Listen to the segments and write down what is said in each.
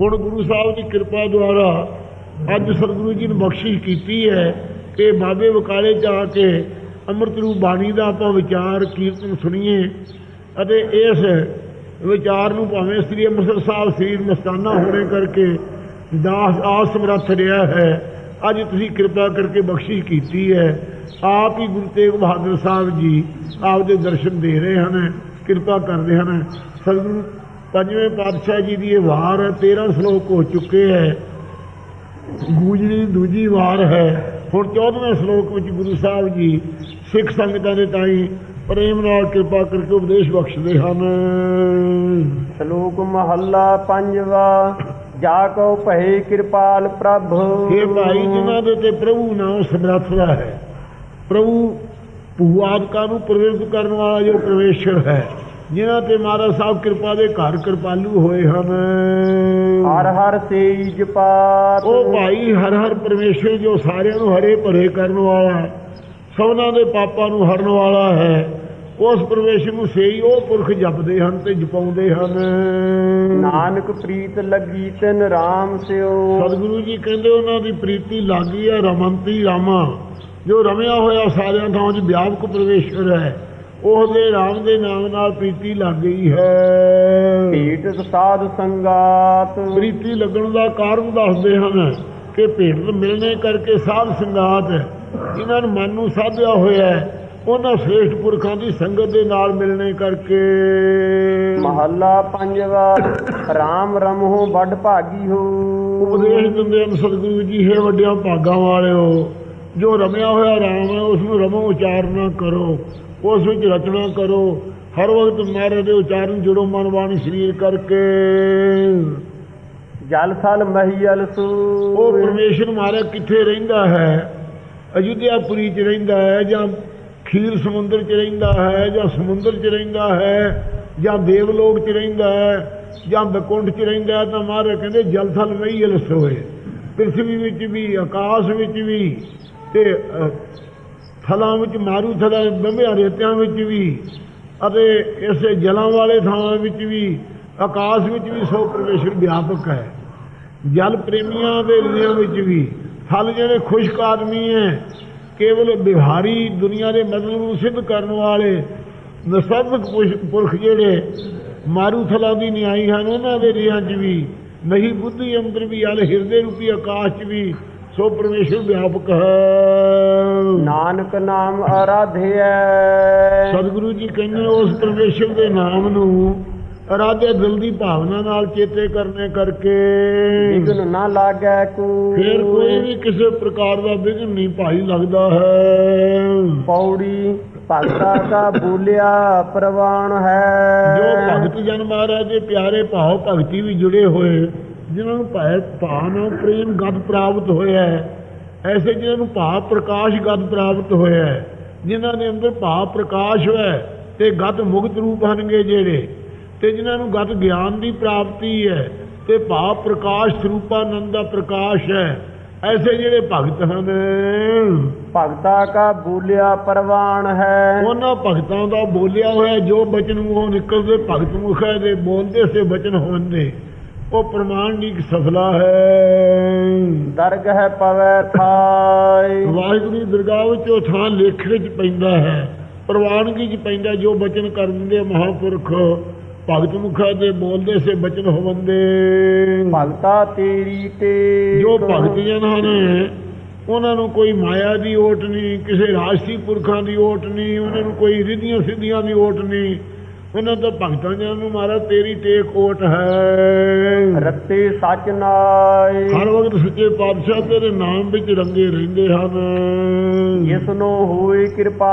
ਹੁਣ ਗੁਰੂ ਸਾਹਿਬ ਦੀ ਕਿਰਪਾ ਦੁਆਰਾ ਅੱਜ ਸਤਿਗੁਰੂ ਜੀ ਨੇ ਬਖਸ਼ਿਸ਼ ਕੀਤੀ ਹੈ ਕਿ ਬਾਬੇ ਬਕਾਲੇ ਚ ਆ ਕੇ ਅੰਮ੍ਰਿਤ ਰੂਪ ਬਾਣੀ ਦਾ ਆਪਾਂ ਵਿਚਾਰ, ਕੀਰਤਨ ਸੁਣੀਏ ਅਤੇ ਇਸ ਵਿਚਾਰ ਨੂੰ ਭਾਵੇਂ ਸ੍ਰੀ ਅੰਮ੍ਰਿਤਸਰ ਸਾਹਿਬ, ਸ੍ਰੀ ਮਸਤਾਨਾ ਹੋਣੇ ਕਰਕੇ ਦਾਸ ਆਸ ਸਮਰੱਥ ਰਿਹਾ ਹੈ, ਅੱਜ ਤੁਸੀਂ ਕਿਰਪਾ ਕਰਕੇ ਬਖਸ਼ਿਸ਼ ਕੀਤੀ ਹੈ। ਆਪ ਹੀ ਗੁਰੂ ਤੇਗ ਬਹਾਦਰ ਸਾਹਿਬ ਜੀ ਆਪ ਦੇ ਦਰਸ਼ਨ ਦੇ ਰਹੇ ਹਨ, ਕਿਰਪਾ ਕਰਦੇ ਹਨ। ਸਤਿਗੁਰੂ ਪੰਜਵੇਂ ਪਾਤਸ਼ਾਹ ਜੀ ਦੀ ਇਹ ਵਾਰ ਹੈ 13 ਸ਼ਲੋਕ ਹੋ ਚੁੱਕੇ ਹੈ। ਗੂਜਰੀ ਦੂਜੀ ਵਾਰ ਹੈ। ਹੁਣ 14ਵੇਂ ਸ਼ਲੋਕ ਵਿੱਚ ਗੁਰੂ ਸਾਹਿਬ ਜੀ ਸਿੱਖ ਸੰਗਤਾਂ ਦੇ ਤਾਈਂ ਪ੍ਰੇਮ ਨਾਲ ਕਿਰਪਾ ਕਰਕੇ ਉਪਦੇਸ਼ ਬਖਸ਼ਦੇ ਹਨ। ਸ਼ਲੋਕ ਮਹੱਲਾ ਪੰਜਵਾ ਜਾ ਕਉ ਭਏ ਕਿਰਪਾਲ ਪ੍ਰਭ। ਇਹ ਭਾਈ ਜਿਨ੍ਹਾਂ ਦੇ ਤੇ ਪ੍ਰਭੂ ਨਾਮ ਸਮਰੱਥ ਦਾ ਹੈ ਪ੍ਰਭੂ ਭੂਆਦਿਕਾਂ ਨੂੰ ਪ੍ਰਵੇਸ਼ ਕਰਨ ਵਾਲਾ ਜੋ ਪ੍ਰਵੇਸ਼ਰ ਹੈ। ਜਿਨ੍ਹਾਂ ਤੇ ਮਹਾਰਾਜ ਸਾਹਿਬ ਕਿਰਪਾ ਦੇ ਘਰ ਕਿਰਪਾਲੂ ਹੋਏ ਹਨ। ਹਰ ਹਰ ਸੇਜ ਪਾਤ ਉਹ ਭਾਈ ਹਰ ਹਰ ਪਰਮੇਸ਼ਰ ਜੋ ਸਾਰਿਆਂ ਨੂੰ ਹਰੇ ਭਰੇ ਕਰਨ ਵਾਲਾ ਸਭਨਾਂ ਦੇ ਪਾਪਾਂ ਨੂੰ ਹਰਨ ਵਾਲਾ ਹੈ ਉਸ ਪਰਮੇਸ਼ਰ ਨੂੰ ਸੇਈ ਉਹ ਪੁਰਖ ਜਪਦੇ ਹਨ ਤੇ ਜਪਾਉਂਦੇ ਹਨ। ਨਾਨਕ ਪ੍ਰੀਤ ਲੱਗੀ ਤਿਨ ਰਾਮ ਸਿਓ। ਸਤਿਗੁਰੂ ਜੀ ਕਹਿੰਦੇ ਉਹਨਾਂ ਦੀ ਪ੍ਰੀਤੀ ਲਾਗੀ ਹੈ ਰਮੰਤੀ ਰਾਮਾ ਜੋ ਰਮਿਆ ਹੋਇਆ ਸਾਰਿਆਂ ਥਾਂ 'ਚ ਵਿਆਪਕ ਪਰਮੇਸ਼ਰ ਹੈ। ਉਹਦੇ ਰਾਮ ਦੇ ਨਾਮ ਨਾਲ ਪ੍ਰੀਤੀ ਲੱਗ ਗਈ ਹੈ। ਭੇਟ ਸਾਧ ਸੰਗਾਤ। ਪ੍ਰੀਤੀ ਲੱਗਣ ਦਾ ਕਾਰਨ ਦੱਸਦੇ ਹਨ ਕਿ ਭੇਟ ਮਿਲਣੇ ਕਰਕੇ ਸਾਧ ਸੰਗਾਤ ਇਹਨਾਂ ਨੂੰ ਮਨ ਨੂੰ ਸਾਧਿਆ ਹੋਇਆ ਹੈ ਉਹਨਾਂ ਸ੍ਰੇਸ਼ਟ ਪੁਰਖਾਂ ਦੀ ਸੰਗਤ ਦੇ ਨਾਲ ਮਿਲਣੇ ਕਰਕੇ। ਮਹੱਲਾ ਪੰਜਵਾ ਰਾਮ ਰਮਹੁ ਵੱਡ ਭਾਗੀ ਹੋ। ਉਪਦੇਸ਼ ਦਿੰਦੇ ਹਨ ਸਤਿਗੁਰੂ ਜੀ ਹੈ ਵੱਡਿਆਂ ਭਾਗਾਂ ਵਾਲਿਓ। ਜੋ ਰਮਿਆ ਹੋਇਆ ਰਾਮ ਹੈ ਉਸ ਨੂੰ ਰਮੋ ਉਚਾਰਨਾ ਕਰੋ ਉਸ ਵਿੱਚ ਰਚਨਾ ਕਰੋ। ਹਰ ਵਕਤ ਮਹਾਰਾਜ ਦੇ ਉਚਾਰਨ ਜੁੜੋ ਮਨ ਬਾਣੀ ਸਰੀਰ ਕਰਕੇ। ਜਲ ਥਲ ਮਹੀਲ ਉਹ ਸੂ। ਪਰਮੇਸ਼ਰ ਮਹਾਰਾਜ ਕਿੱਥੇ ਰਹਿੰਦਾ ਹੈ? ਅਯੁੱਧਿਆਪੁਰੀ ਚ ਰਹਿੰਦਾ ਹੈ ਜਾਂ ਖੀਰ ਸਮੁੰਦਰ ਚ ਰਹਿੰਦਾ ਹੈ ਜਾਂ ਸਮੁੰਦਰ ਚ ਰਹਿੰਦਾ ਹੈ ਜਾਂ ਦੇਵਲੋਕ ਚ ਰਹਿੰਦਾ ਹੈ ਜਾਂ ਬਕੁੰਠ ਚ ਰਹਿੰਦਾ ਤਾਂ ਮਹਾਰਾਜ ਕਹਿੰਦੇ ਜਲ ਥਲ ਵਹੀ ਅਲਸੋਏ ਪ੍ਰਿਥਵੀ ਵਿੱਚ ਵੀ ਆਕਾਸ਼ ਵਿੱਚ ਵੀ ਤੇ ਥਲਾਂ ਵਿੱਚ, ਮਾਰੂ ਥਲਾਂ, ਬੰਬਿਆ ਰੇਤਿਆਂ ਵਿੱਚ ਵੀ ਅਤੇ ਇਸੇ ਜਲਾਂ ਵਾਲੇ ਥਾਵਾਂ ਵਿੱਚ ਵੀ, ਆਕਾਸ਼ ਵਿੱਚ ਵੀ ਸੋ ਪਰਮੇਸ਼ਰ ਵਿਆਪਕ ਹੈ। ਜਲ ਪ੍ਰੇਮੀਆਂ ਦੇ ਹਿਰਦਿਆਂ ਵਿੱਚ ਵੀ ਥਲ ਜਿਹੜੇ ਖੁਸ਼ਕ ਆਦਮੀ ਹੈ, ਕੇਵਲ ਬਿਹਾਰੀ ਦੁਨੀਆ ਦੇ ਮਤਲਬ ਨੂੰ ਸਿੱਧ ਕਰਨ ਵਾਲੇ ਨਸਬਕ ਪੁਰਖ ਜਿਹੜੇ ਮਾਰੂਥਲਾਂ ਦੀ ਨਿਆਈ ਹਨ, ਉਹਨਾਂ ਦੇ ਰਿਆਂ 'ਚ ਵੀ, ਨਹੀਂ ਬੁੱਧੀ ਅੰਦਰ ਵੀ, ਅਲ ਹਿਰਦੇ ਰੂਪੀ ਆਕਾਸ਼ 'ਚ ਵੀ ਸੋ ਪਰਮੇਸ਼ਰ ਵਿਆਪਕ ਹੈ। ਨਾਨਕ ਨਾਮ ਆਰਾਧਿਐ। ਸਤਿਗੁਰੂ ਜੀ ਕਹਿੰਦੇ ਉਸ ਪਰਮੇਸ਼ਰ ਦੇ ਨਾਮ ਨੂੰ ਅਰਾਧੇ ਦਿਲ ਦੀ ਭਾਵਨਾ ਨਾਲ ਚੇਤੇ ਕਰਨੇ ਕਰਕੇ। ਵਿਗਨ ਨਾ ਲਾਗੈ ਕੋ। ਫਿਰ ਕੋਈ ਵੀ ਕਿਸੇ ਪ੍ਰਕਾਰ ਦਾ ਵਿਘਨ ਨਹੀਂ ਭਾਈ ਲੱਗਦਾ ਹੈ। ਪੌੜੀ ਭਗਤਾ ਕਾ ਬੋਲਿਆ ਪ੍ਰਵਾਨ ਹੈ। ਜੋ ਭਗਤ ਜਨ ਮਹਾਰਾਜ ਦੇ ਪਿਆਰੇ ਭਾਵ ਭਗਤੀ ਵੀ ਜੁੜੇ ਹੋਏ ਜਿਨ੍ਹਾਂ ਨੂੰ ਭੈ ਭਾਵਨਾ ਪ੍ਰੇਮ ਗਦ ਪ੍ਰਾਪਤ ਹੋਇਆ ਹੈ ਐਸੇ ਜਿਹਨਾਂ ਨੂੰ ਭਾਵ ਪ੍ਰਕਾਸ਼ ਗਦ ਪ੍ਰਾਪਤ ਹੋਇਆ ਹੈ ਜਿਨ੍ਹਾਂ ਦੇ ਅੰਦਰ ਭਾਵ ਪ੍ਰਕਾਸ਼ ਹੋਇਆ ਹੈ ਤੇ ਗਦ ਮੁਕਤ ਰੂਪ ਹਨਗੇ ਜਿਹੜੇ ਤੇ ਜਿਨ੍ਹਾਂ ਨੂੰ ਗਦ ਗਿਆਨ ਦੀ ਪ੍ਰਾਪਤੀ ਹੈ ਤੇ ਭਾਵ ਪ੍ਰਕਾਸ਼ ਸਰੂਪਾਨੰਦ ਦਾ ਪ੍ਰਕਾਸ਼ ਹੈ ਐਸੇ ਜਿਹੜੇ ਭਗਤ ਹਨ। ਭਗਤਾ ਕਾ ਬੋਲਿਆ ਪ੍ਰਵਾਨ ਹੈ। ਉਹਨਾਂ ਭਗਤਾਂ ਦਾ ਬੋਲਿਆ ਹੋਇਆ ਜੋ ਬਚਨ ਮੂੰਹੋਂ ਨਿਕਲਦੇ ਭਗਤ ਮੁਖੇ ਦੇ ਬੋਲਦੇ ਸੇ ਬਚਨ ਹੁੰਦੇ ਉਹ ਪ੍ਰਮਾਣਿਕ ਸਫਲਾ ਹੈ। ਦਰਗ ਹੈ ਪਵੈ ਥਾਈ। ਵਾਹਿਗੁਰੂ ਦੀ ਦਰਗਾਹ ਵਿੱਚ ਉਹ ਥਾਂ ਲੇਖ ਵਿੱਚ ਪੈਂਦਾ ਹੈ। ਪ੍ਰਵਾਨਗੀ 'ਚ ਪੈਂਦਾ ਜੋ ਬਚਨ ਕਰ ਦਿੰਦੇ ਮਹਾਂਪੁਰਖ। ਭਗਤ ਮੁਖਾ ਦੇ ਬੋਲਦੇ ਸੇ ਬਚਨ ਹੋਵੰਦੇ। ਭਗਤਾ ਤੇਰੀ ਤੇ ਜੋ ਭਗਤ ਜਨ ਹਨ ਉਹਨਾਂ ਨੂੰ ਕੋਈ ਮਾਇਆ ਦੀ ਓਟ ਨਹੀਂ ਕਿਸੇ ਰਾਜਸੀ ਪੁਰਖਾਂ ਦੀ ਓਟ ਨਹੀਂ ਉਹਨਾਂ ਨੂੰ ਕੋਈ ਰਿਧੀਆਂ ਸਿੱਧੀਆਂ ਦੀ ਓਟ ਨਹੀਂ। ਉਹਨਾਂ ਦਾ ਭਗਤਾਂ ਜਨ ਨੂੰ ਮਾਰਾ ਤੇਰੀ ਟੇਕ ਓਟ ਹੈ। ਰੱਤੇ ਸਚ ਨਾਈ ਹਰ ਵਕਤ ਸੱਚੇ ਪਾਤਸ਼ਾਹ ਤੇਰੇ ਨਾਮ ਵਿੱਚ ਰੰਗੇ ਰਹਿੰਦੇ ਹਨ। ਜਿਸ ਨੂੰ ਹੋਈ ਕਿਰਪਾ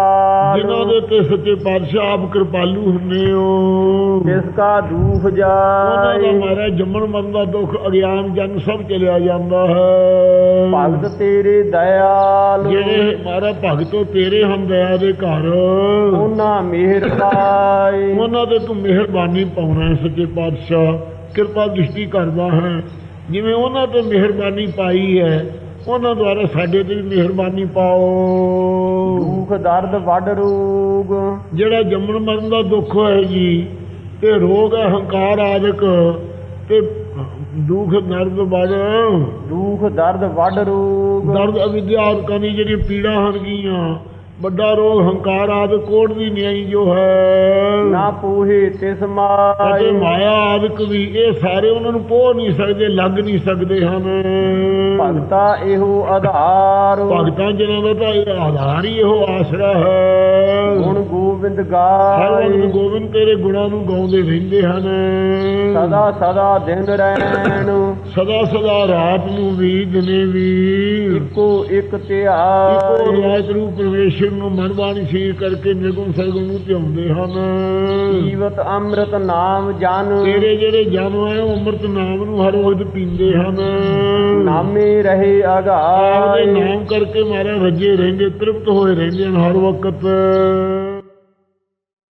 ਜਿਨ੍ਹਾਂ ਦੇ ਤੇ ਸੱਚੇ ਪਾਤਸ਼ਾਹ ਆਪ ਕਿਰਪਾਲੂ ਹੁੰਦੇ ਹੋ। ਜਿਸ ਕਾ ਦੂਖ ਉਹਨਾਂ ਦਾ ਜਾਏ ਮਾਰਾ ਜੰਮਣ ਮਰਨ ਦਾ ਦੁੱਖ ਅਗਿਆਨ ਜਨ ਸਭ ਚਲਿਆ ਜਾਂਦਾ ਹੈ। ਭਗਤ ਤੇਰੇ ਦਇਆਲ। ਜਿਹੜੇ ਮਾਰਾ ਭਗਤੋ ਤੇਰੇ ਹਮ ਦਇਆ ਦੇ ਘਰ। ਉਹਨਾਂ ਮਿਹਰ ਪਾਈ। ਉਹਨਾਂ ਤੇ ਤੂੰ ਮਿਹਰਬਾਨੀ ਪਾਉਣਾ ਹੈ ਸੱਚੇ ਪਾਤਸ਼ਾਹ। ਕਿਰਪਾ ਦ੍ਰਿਸ਼ਟੀ ਕਰਦਾ ਹੈ। ਜਿਵੇਂ ਉਹਨਾਂ ਤੇ ਮਿਹਰਬਾਨੀ ਪਾਈ ਹੈ ਉਹਨਾਂ ਦੁਆਰਾ ਸਾਡੇ ਤੇ ਵੀ ਮਿਹਰਬਾਨੀ ਪਾਓ। ਦੁਖ ਦਰਦ ਵੱਡ ਰੋਗ ਜਿਹੜਾ ਜੰਮਣ ਮਰਨ ਦਾ ਦੁੱਖ ਹੈ ਜੀ ਤੇ ਰੋਗ ਹੈ ਹੰਕਾਰ ਆਦਿਕ ਤੇ ਦੁੱਖ ਦਰਦ ਬੜ ਦੁਖ ਦਰਦ ਵੱਡ ਰੋਗ ਦਰਦ ਅਵਿਦਿਆ ਆਦਿਕਾਂ ਦੀ ਜਿਹੜੀਆਂ ਪੀੜਾਂ ਹਨ ਗੀਆਂ ਵੱਡਾ ਰੋਗ ਹੰਕਾਰ ਆਦਿ ਕੋੜ ਦੀ ਨਿਆਈ ਜੋ ਹੈ। ਨਾ ਪੂਹੇ ਤਿਸ ਅਤੇ ਮਾਏ ਮਾਇਆ ਆਦਿਕ ਵੀ ਇਹ ਸਾਰੇ ਉਹਨਾਂ ਨੂੰ ਪੋਹ ਨਹੀਂ ਸਕਦੇ ਲੱਗ ਨਹੀਂ ਸਕਦੇ ਹਨ। ਭਗਤਾ ਇਹੋ ਆਧਾਰ। ਭਗਤਾਂ ਜਿਨ੍ਹਾਂ ਦਾ ਤਾਂ ਇਹ ਆਧਾਰ ਹੀ ਇਹੋ ਆਸਰਾ ਹੈ। ਗੋਬਿੰਦ ਹਰ ਗਾਏ। ਵਕਤ ਗੋਬਿੰਦ ਤੇਰੇ ਗੁਣਾਂ ਨੂੰ ਗਾਉਂਦੇ ਰਹਿੰਦੇ ਹਨ। ਸਦਾ ਸਦਾ ਦਿਨ ਰਹਿਣ। ਸਦਾ ਸਦਾ ਰਾਤ ਨੂੰ ਵੀ ਦਿਨੇ ਵੀ। ਇੱਕੋ ਇੱਕ ਇੱਕੋ ਧਿਆਏ ਰਾਤ ਨੂੰ ਪਰਮੇਸ਼ਰ ਨੂੰ ਮਨ ਬਾਣੀ ਸੀਰ ਕਰਕੇ ਨਿਰਗੁਣ ਸਰਗੁਣ ਨੂੰ ਧਿਆਉਂਦੇ ਹਨ। ਜੀਵਤ ਅੰਮ੍ਰਿਤ ਨਾਮ ਜਨ। ਤੇਰੇ ਜਿਹੜੇ ਜਨ ਹੈ ਉਹ ਅੰਮ੍ਰਿਤ ਨਾਮ ਨੂੰ ਹਰ ਵਕਤ ਪੀਂਦੇ ਹਨ। ਨਾਮੇ ਰਹੇ ਅਗਾਏ। ਨਾਮ ਕਰਕੇ ਮਾਰਾ ਰੱਜੇ ਰਹਿੰਦੇ ਤ੍ਰਿਪਤ ਹੋਏ ਰਹਿੰਦੇ ਹਨ ਹਰ ਵਕਤ।